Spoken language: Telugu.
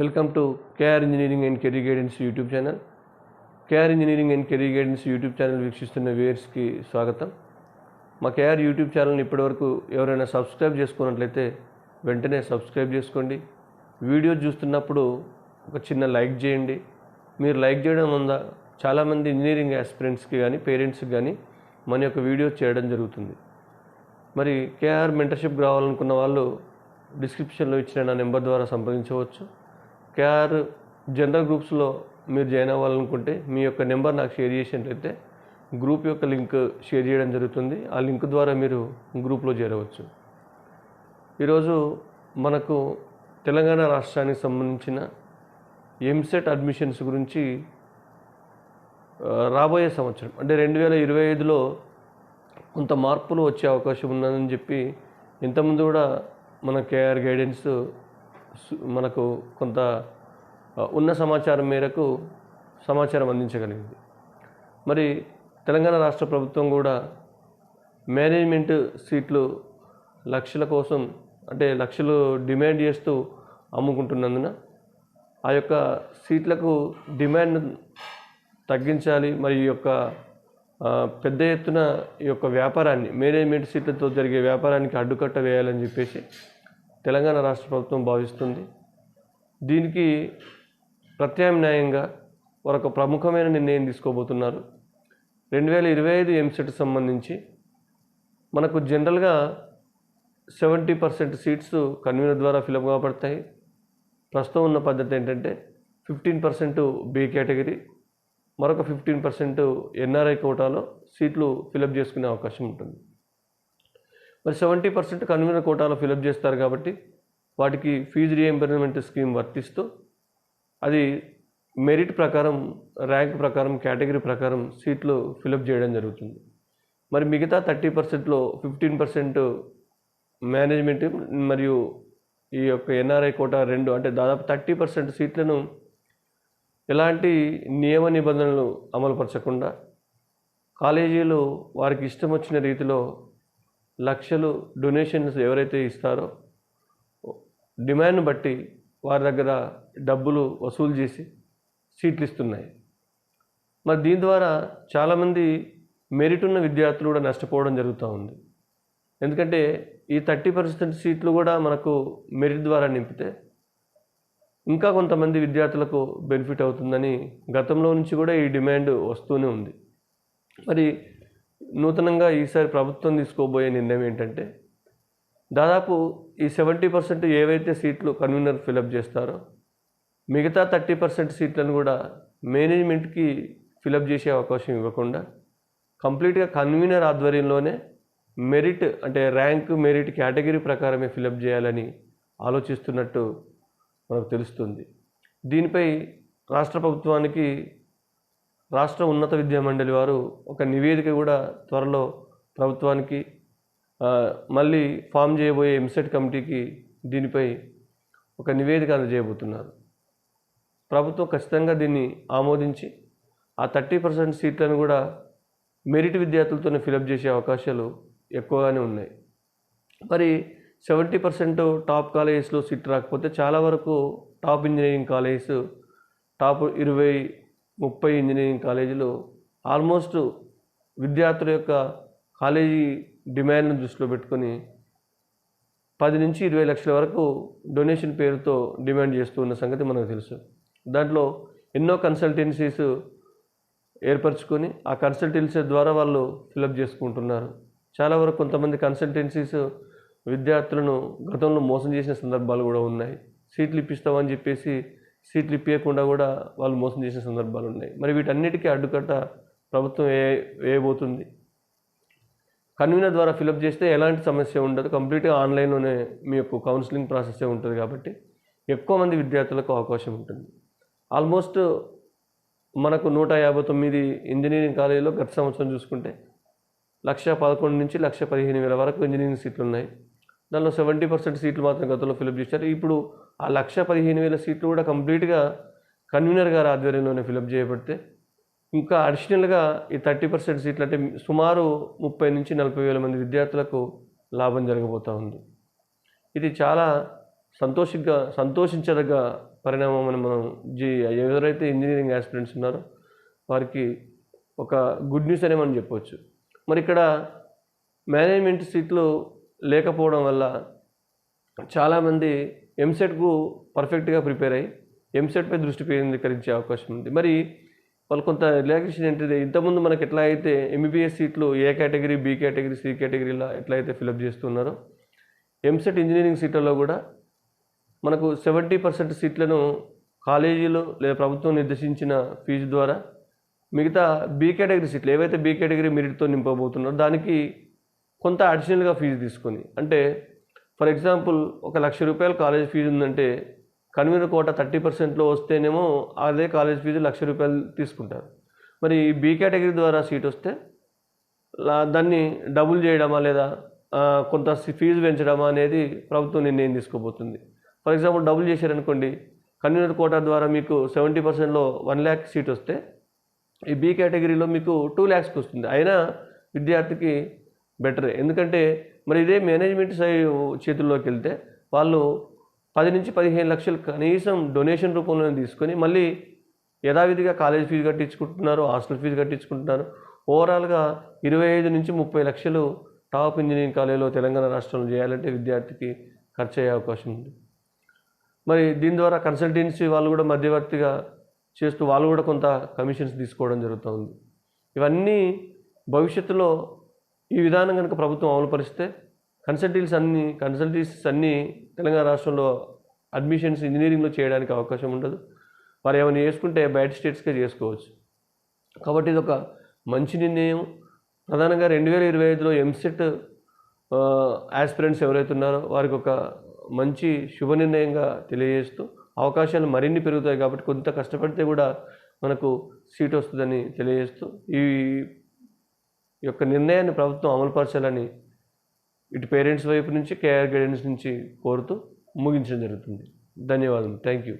Welcome to KR engineering and career guidance YouTube channel KR engineering and career guidance YouTube channel వీక్షిస్తున్న వ్యూయర్స్కి స్వాగతం. మా కేఆర్ యూట్యూబ్ ఛానల్ని ఇప్పటివరకు ఎవరైనా సబ్స్క్రైబ్ చేసుకున్నట్లయితే వెంటనే సబ్స్క్రైబ్ చేసుకోండి. వీడియో చూస్తున్నప్పుడు ఒక చిన్న లైక్ చేయండి. మీరు లైక్ చేయడం వల్ల చాలామంది ఇంజనీరింగ్ ఆస్పిరెంట్స్కి కానీ పేరెంట్స్కి కానీ మన యొక్క వీడియో చేయడం జరుగుతుంది. మరి కేఆర్ మెంటర్షిప్ రావాలనుకున్న వాళ్ళు డిస్క్రిప్షన్లో ఇచ్చిన నా నెంబర్ ద్వారా సంప్రదించవచ్చు. కేఆర్ జనరల్ గ్రూప్స్లో మీరు జాయిన్ అవ్వాలనుకుంటే మీ యొక్క నెంబర్ నాకు షేర్ చేసినట్లయితే గ్రూప్ యొక్క లింక్ షేర్ చేయడం జరుగుతుంది. ఆ లింక్ ద్వారా మీరు గ్రూప్లో చేరవచ్చు. ఈరోజు మనకు తెలంగాణ రాష్ట్రానికి సంబంధించిన ఎంసెట్ అడ్మిషన్స్ గురించి రాబోయే సంవత్సరం అంటే రెండు వేల ఇరవై ఐదులో కొంత మార్పులు వచ్చే అవకాశం ఉన్నదని చెప్పి ఇంతకుముందు కూడా మన కేఆర్ గైడెన్స్ మనకు కొంత ఉన్న సమాచారం మేరకు సమాచారం అందించగలిగింది. మరి తెలంగాణ రాష్ట్ర ప్రభుత్వం కూడా మేనేజ్మెంట్ సీట్లు లక్షల కోసం అంటే లక్షలు డిమాండ్ చేస్తూ అమ్ముకుంటున్నందున ఆ యొక్క సీట్లకు డిమాండ్ తగ్గించాలి. మరి ఈ యొక్క పెద్ద ఎత్తున ఈ యొక్క వ్యాపారాన్ని మేనేజ్మెంట్ సీట్లతో జరిగే వ్యాపారానికి అడ్డుకట్ట వేయాలని చెప్పేసి తెలంగాణ రాష్ట్ర ప్రభుత్వం భావిస్తుంది. దీనికి ప్రత్యామ్నాయంగా ఒక ప్రముఖమైన నిర్ణయం తీసుకోబోతున్నారు. రెండు వేల ఇరవై ఐదు ఎంసెట్ సంబంధించి మనకు జనరల్గా సెవెంటీ పర్సెంట్ సీట్స్ కన్వీనర్ ద్వారా ఫిలప్ కాబడతాయి. ప్రస్తుతం ఉన్న పద్ధతి ఏంటంటే ఫిఫ్టీన్ పర్సెంట్ బి కేటగిరీ మరొక ఫిఫ్టీన్ పర్సెంట్ ఎన్ఆర్ఐ కోటాలో సీట్లు ఫిలప్ చేసుకునే అవకాశం ఉంటుంది. మరి సెవెంటీ పర్సెంట్ కన్వీనర్ కోటాలో ఫిలప్ చేస్తారు కాబట్టి వాటికి ఫీజు రియంబర్స్మెంట్ స్కీమ్ వర్తిస్తూ అది మెరిట్ ప్రకారం ర్యాంక్ ప్రకారం కేటగిరీ ప్రకారం సీట్లు ఫిలప్ చేయడం జరుగుతుంది. మరి మిగతా థర్టీ పర్సెంట్లో ఫిఫ్టీన్ పర్సెంట్ మేనేజ్మెంట్ మరియు ఈ యొక్క ఎన్ఆర్ఐ కోటా రెండు అంటే దాదాపు థర్టీ పర్సెంట్ సీట్లను ఎలాంటి నియమ నిబంధనలు అమలుపరచకుండా కాలేజీలు వారికి ఇష్టం వచ్చిన రీతిలో లక్షలు డొనేషన్స్ ఎవరైతే ఇస్తారో డిమాండ్ బట్టి వారి దగ్గర డబ్బులు వసూలు చేసి సీట్లు ఇస్తున్నాయి. మరి దీని ద్వారా చాలామంది మెరిట్ ఉన్న విద్యార్థులు కూడా నష్టపోవడం జరుగుతూ ఉంది. ఎందుకంటే ఈ థర్టీ పర్సెంట్ సీట్లు కూడా మనకు మెరిట్ ద్వారా నింపితే ఇంకా కొంతమంది విద్యార్థులకు బెనిఫిట్ అవుతుందని గతంలో నుంచి కూడా ఈ డిమాండ్ వస్తూనే ఉంది. మరి నూతనంగా ఈసారి ప్రభుత్వం తీసుకోబోయే నిర్ణయం ఏంటంటే దాదాపు ఈ సెవెంటీ పర్సెంట్ ఏవైతే సీట్లు కన్వీనర్ ఫిలప్ చేస్తారో మిగతా థర్టీ పర్సెంట్ సీట్లను కూడా మేనేజ్మెంట్కి ఫిలప్ చేసే అవకాశం ఇవ్వకుండా కంప్లీట్గా కన్వీనర్ ఆధ్వర్యంలోనే మెరిట్ అంటే ర్యాంక్ మెరిట్ కేటగిరీ ప్రకారమే ఫిలప్ చేయాలని ఆలోచిస్తున్నట్టు మనకు తెలుస్తుంది. దీనిపై రాష్ట్ర ప్రభుత్వానికి రాష్ట్ర ఉన్నత విద్యా మండలి వారు ఒక నివేదిక కూడా త్వరలో ప్రభుత్వానికి మళ్ళీ ఫామ్ చేయబోయే ఎంసెట్ కమిటీకి దీనిపై ఒక నివేదిక అందజేయబోతున్నారు. ప్రభుత్వం ఖచ్చితంగా దీన్ని ఆమోదించి ఆ థర్టీ పర్సెంట్ సీట్లను కూడా మెరిట్ విద్యార్థులతోనే ఫిలప్ చేసే అవకాశాలు ఎక్కువగానే ఉన్నాయి. మరి సెవెంటీ పర్సెంట్ టాప్ కాలేజెస్లో సీట్ రాకపోతే చాలా వరకు టాప్ ఇంజనీరింగ్ కాలేజెస్ టాప్ ఇరవై ముప్పై ఇంజనీరింగ్ కాలేజీలో ఆల్మోస్ట్ విద్యార్థుల యొక్క కాలేజీ డిమాండ్ను దృష్టిలో పెట్టుకొని పది నుంచి ఇరవై లక్షల వరకు డొనేషన్ పేరుతో డిమాండ్ చేస్తూ ఉన్న సంగతి మనకు తెలుసు. దాంట్లో ఎన్నో కన్సల్టెన్సీస్ ఏర్పరచుకొని ఆ కన్సల్టెన్సీ ద్వారా వాళ్ళు ఫిలప్ చేసుకుంటున్నారు. చాలా వరకు కొంతమంది కన్సల్టెన్సీస్ విద్యార్థులను గతంలో మోసం చేసిన సందర్భాలు కూడా ఉన్నాయి. సీట్లు ఇప్పిస్తామని చెప్పేసి సీట్లు ఇప్పించకుండా కూడా వాళ్ళు మోసం చేసిన సందర్భాలు ఉన్నాయి. మరి వీటన్నిటికీ అడ్డుకట్ట ప్రభుత్వం ఏ వేయబోతుంది? కన్వీనర్ ద్వారా ఫిలప్ చేస్తే ఎలాంటి సమస్య ఉండదు. కంప్లీట్గా ఆన్లైన్లోనే మీ యొక్క కౌన్సిలింగ్ ప్రాసెసే ఉంటుంది కాబట్టి ఎక్కువ మంది విద్యార్థులకు అవకాశం ఉంటుంది. ఆల్మోస్ట్ మనకు నూట యాభై తొమ్మిది ఇంజనీరింగ్ కాలేజీలో గత సంవత్సరం చూసుకుంటే లక్ష పదకొండు నుంచి లక్ష పదిహేను వేల వరకు ఇంజనీరింగ్ సీట్లు ఉన్నాయి. దానిలో సెవెంటీ పర్సెంట్ సీట్లు మాత్రం గతంలో ఫిలప్ చేశారు. ఇప్పుడు ఆ లక్ష పదిహేను వేల సీట్లు కూడా కంప్లీట్గా కన్వీనర్ గారి ఆధ్వర్యంలోనే ఫిలప్ చేయబడితే ఇంకా అడిషనల్గా ఈ థర్టీ పర్సెంట్ సీట్లు అంటే సుమారు ముప్పై నుంచి నలభై వేల మంది విద్యార్థులకు లాభం జరగబోతూ ఉంది. ఇది చాలా సంతోషంగా సంతోషించదగ్గ పరిణామం అని మనం జీ ఎవరైతే ఇంజనీరింగ్ ఆస్పిరెంట్స్ ఉన్నారో వారికి ఒక గుడ్ న్యూస్ అనే మనం చెప్పవచ్చు. మరి ఇక్కడ మేనేజ్మెంట్ సీట్లు లేకపోవడం వల్ల చాలామంది ఎంసెట్కు పర్ఫెక్ట్గా ప్రిపేర్ అయ్యి ఎంసెట్పై దృష్టి కేంద్రీకరించే అవకాశం ఉంది. మరి వాళ్ళు కొంత రిలాక్సేషన్ ఏంటిది? ఇంతకుముందు మనకి ఎట్లా అయితే ఎంబీబీఎస్ సీట్లు A category B category C కేటగిరీలో ఎట్లా అయితే ఫిలప్ చేస్తున్నారో ఎంసెట్ ఇంజనీరింగ్ సీట్లలో కూడా మనకు సెవెంటీ పర్సెంట్ సీట్లను కాలేజీలు లేదా ప్రభుత్వం నిర్దేశించిన ఫీజు ద్వారా మిగతా బి కేటగిరీ సీట్లు ఏవైతే బి కేటగిరీ మెరిట్తో నింపబోతున్నారో దానికి కొంత అడిషనల్గా ఫీజు తీసుకొని అంటే ఫర్ ఎగ్జాంపుల్ ఒక లక్ష రూపాయలు కాలేజ్ ఫీజు ఉందంటే కన్వీనర్ కోట థర్టీ పర్సెంట్లో వస్తేనేమో అదే కాలేజ్ ఫీజు లక్ష రూపాయలు తీసుకుంటారు. మరి బి కేటగిరీ ద్వారా సీట్ వస్తే దాన్ని డబుల్ చేయడమా లేదా కొంత ఫీజు పెంచడమా అనేది ప్రభుత్వం నిర్ణయం తీసుకోబోతుంది. ఫర్ ఎగ్జాంపుల్ డబుల్ చేశారనుకోండి కన్వీనర్ కోటా ద్వారా మీకు సెవెంటీ పర్సెంట్లో వన్ ల్యాక్ సీట్ వస్తే ఈ బి కేటగిరీలో మీకు టూ ల్యాక్స్కి వస్తుంది. అయినా విద్యార్థికి బెటర్. ఎందుకంటే మరి ఇదే మేనేజ్మెంట్ సై చేతుల్లోకి వెళ్తే వాళ్ళు పది నుంచి పదిహేను లక్షలు కనీసం డొనేషన్ రూపంలోనే తీసుకొని మళ్ళీ యథావిధిగా కాలేజ్ ఫీజు కట్టించుకుంటున్నారు హాస్టల్ ఫీజు కట్టించుకుంటున్నారు. ఓవరాల్గా ఇరవై ఐదు నుంచి ముప్పై లక్షలు టాప్ ఇంజనీరింగ్ కాలేజీలో తెలంగాణ రాష్ట్రంలో చేయాలంటే విద్యార్థికి ఖర్చు అయ్యే అవకాశం ఉంది. మరి దీని ద్వారా కన్సల్టెన్సీ వాళ్ళు కూడా మధ్యవర్తిగా చేస్తూ వాళ్ళు కూడా కొంత కమిషన్స్ తీసుకోవడం జరుగుతూ ఉంది. ఇవన్నీ భవిష్యత్తులో ఈ విధానం కనుక ప్రభుత్వం అమలుపరిస్తే కన్సల్టీస్ అన్ని కన్సల్టెన్సీస్ అన్నీ తెలంగాణ రాష్ట్రంలో అడ్మిషన్స్ ఇంజనీరింగ్లో చేయడానికి అవకాశం ఉండదు. వారు ఏమైనా చేసుకుంటే బయట స్టేట్స్కే చేసుకోవచ్చు. కాబట్టి ఇది ఒక మంచి నిర్ణయం. ప్రధానంగా రెండు వేల ఇరవై ఐదులో ఎంసెట్ ఆస్పిరెంట్స్ ఎవరైతే ఉన్నారో వారికి ఒక మంచి శుభ నిర్ణయంగా తెలియజేస్తూ అవకాశాలు మరిన్ని పెరుగుతాయి కాబట్టి కొంత కష్టపడితే కూడా మనకు సీట్ వస్తుందని తెలియజేస్తూ ఈ ఈ యొక్క నిర్ణయాన్ని ప్రభుత్వం అమలుపరచాలని ఇటు పేరెంట్స్ వైపు నుంచి కేఆర్ గైడెన్స్ నుంచి కోరుతూ ముగించడం జరుగుతుంది. ధన్యవాదాలు థ్యాంక్ యూ